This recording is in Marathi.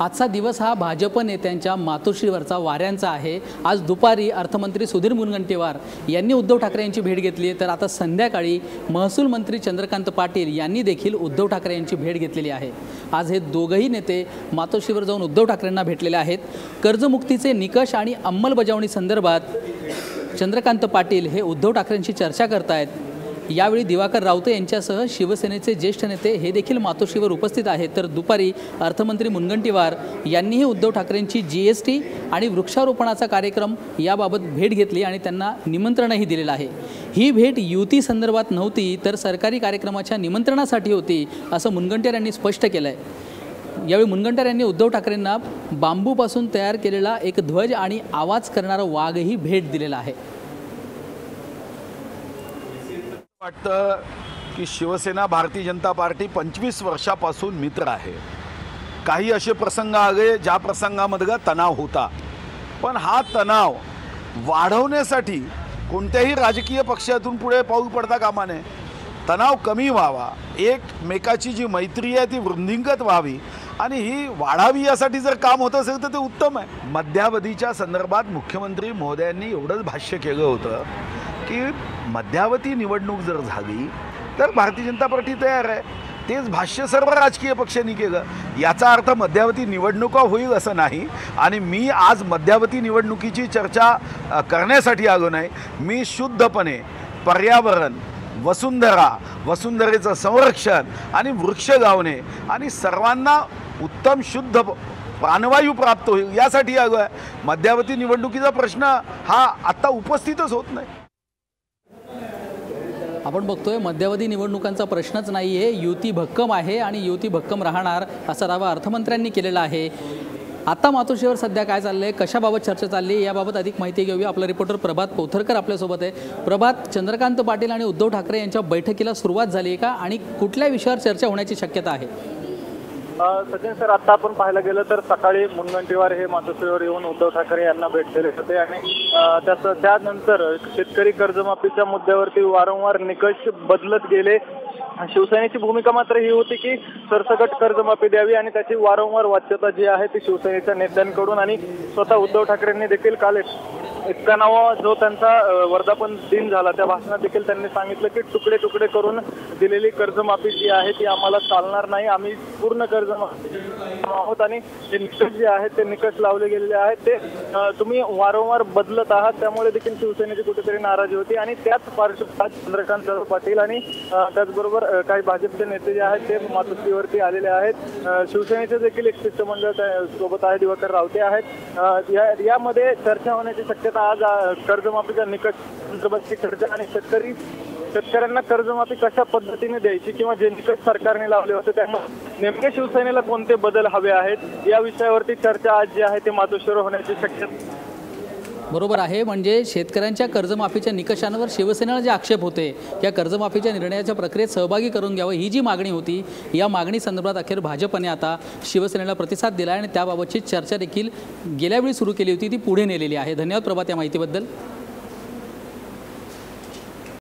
आजचा दिवस हा भाजप नेत्यांच्या मातोश्रीवरचा वाऱ्यांचा आहे. आज दुपारी अर्थमंत्री सुधीर मुनगंटीवार यांनी उद्धव ठाकरे यांची भेट घेतली आहे. तर आता संध्याकाळी महसूल मंत्री चंद्रकांत पाटील यांनी देखील उद्धव ठाकरे यांची भेट घेतलेली आहे. आज हे दोघंही नेते मातोश्रीवर जाऊन उद्धव ठाकरेंना भेटलेले आहेत. कर्जमुक्तीचे निकष आणि अंमलबजावणी संदर्भात चंद्रकांत पाटील हे उद्धव ठाकरेंशी चर्चा करतायत. यावेळी दिवाकर रावते यांच्यासह शिवसेनेचे ज्येष्ठ नेते हे देखील मातोश्रीवर उपस्थित आहेत. तर दुपारी अर्थमंत्री मुनगंटीवार यांनीही उद्धव ठाकरेंची जी एस टी आणि वृक्षारोपणाचा कार्यक्रम याबाबत भेट घेतली आणि त्यांना निमंत्रणही दिलेलं आहे. ही भेट युती संदर्भात नव्हती तर सरकारी कार्यक्रमाच्या निमंत्रणासाठी होती असं मुनगंटीवार यांनी स्पष्ट केलं आहे यावेळी मुनगंटर यांनी उद्धव ठाकरेंना बांबूपासून तयार केलेला एक ध्वज आणि आवाज करणारा वाघही भेट दिलेला आहे. वाटतं की शिवसेना भारतीय जनता पार्टी पंचवीस वर्षापासून मित्र आहे. काही असे प्रसंग आले ज्या प्रसंगामध्ये तणाव होता. पण हा तणाव वाढवण्यासाठी कोणत्याही राजकीय पक्षातून पुढे पाऊल पडता कामा नये. तणाव कमी व्हावा. एकमेकाची जी मैत्री आहे ती वृद्धिंगत व्हावी. आणि ही वाढावी यासाठी जर काम होत असेल तर ते उत्तम आहे. मध्यावधीच्या संदर्भात मुख्यमंत्री महोदयांनी एवढंच भाष्य केलं होतं. की मध्यावधी निवडणूक जर झाली तर भारतीय जनता पार्टी तयार आहे. तेच भाष्य सर्व राजकीय पक्षांनी केलं. याचा अर्थ मध्यावधी निवडणुका होईल असं नाही. आणि मी आज मध्यावधी निवडणुकीची चर्चा करण्यासाठी आलो नाही. मी शुद्धपणे पर्यावरण वसुंधरा वसुंधरेचं संरक्षण आणि वृक्ष लावणे आणि सर्वांना उत्तम शुद्ध प- प्राणवायू प्राप्त होईल यासाठी आलो आहे मध्यावधी निवडणुकीचा प्रश्न हा आत्ता उपस्थितच होत नाही. आपण बघतोय मध्यावधी निवडणुकांचा प्रश्नच नाही आहे युती भक्कम आहे आणि युती भक्कम राहणार असा दावा अर्थमंत्र्यांनी केलेला आहे. आता मातोश्रीवर सध्या काय चाललंय कशाबाबत चर्चा चालली आहे याबाबत अधिक माहिती घेऊया. आपला रिपोर्टर प्रभात पोथरकर आपल्यासोबत आहे. प्रभात चंद्रकांत पाटील आणि उद्धव ठाकरे यांच्या बैठकीला सुरुवात झाली आहे का? आणि कुठल्या विषयावर चर्चा होण्याची शक्यता आहे? सचिन सर आता आपण पाहायला गेलं तर सकाळी मुनगंटीवार हे मातोश्रीवर येऊन उद्धव ठाकरे यांना भेटलेले होते आणि अ, त्यानंतर शेतकरी कर्जमाफीच्या मुद्द्यावरती वारंवार निकष बदलत गेले. शिवसेनेची भूमिका मात्र ही होती की सरसकट कर्जमाफी द्यावी आणि त्याची वारंवार वाच्यता जी आहे ती शिवसेनेच्या नेत्यांकडून आणि स्वतः उद्धव ठाकरेंनी देखील काल एक्क्याण्णवा जो त्यांचा वर्धापन दिन झाला त्या भाषणात देखील त्यांनी सांगितलं की तुकडे तुकडे करून दिलेली कर्जमाफी जी आहे ती आम्हाला चालणार नाही. आम्ही पूर्ण कर्जमाफी आहोत आणि जे निकष जे आहेत ते निकष लावले गेलेले आहेत. ते तुम्ही वारंवार बदलत आहात. त्यामुळे देखील शिवसेनेची कुठेतरी नाराजी होती. आणि त्याच पार्श्वभूमीत चंद्रकांत पाटील आणि त्याचबरोबर काही भाजपचे नेते जे आहेत ते मातोश्रीवरती आलेले आहेत. शिवसेनेचे देखील एक शिष्टमंडळ सोबत आहे दिवाकर रावते आहेत. या यामध्ये चर्चा होण्याची शक्यता आज कर्जमाफीचा कर्जमाफीच्या निकष चर्चा आणि शेतकरी शेतकऱ्यांना कर्जमाफी कशा पद्धतीने द्यायची किंवा जे निकष सरकारने लावले होते त्यामुळे नेमके शिवसेनेला कोणते बदल हवे आहेत? या विषयावरती चर्चा आज जी आहे ते मातोश्वर होण्याची शक्यता बरोबर आहे. म्हणजे शेतकऱ्यांच्या कर्जमाफीच्या निकषांवर शिवसेनेला जे आक्षेप होते या कर्जमाफीच्या निर्णयाच्या प्रक्रियेत सहभागी करून घ्यावं ही जी मागणी होती या मागणी संदर्भात अखेर भाजपने आता शिवसेनेला प्रतिसाद दिला आणि त्याबाबतची चर्चा देखील गेल्यावेळी सुरू केली होती ती पुढे नेलेली आहे. धन्यवाद प्रभात या माहितीबद्दल.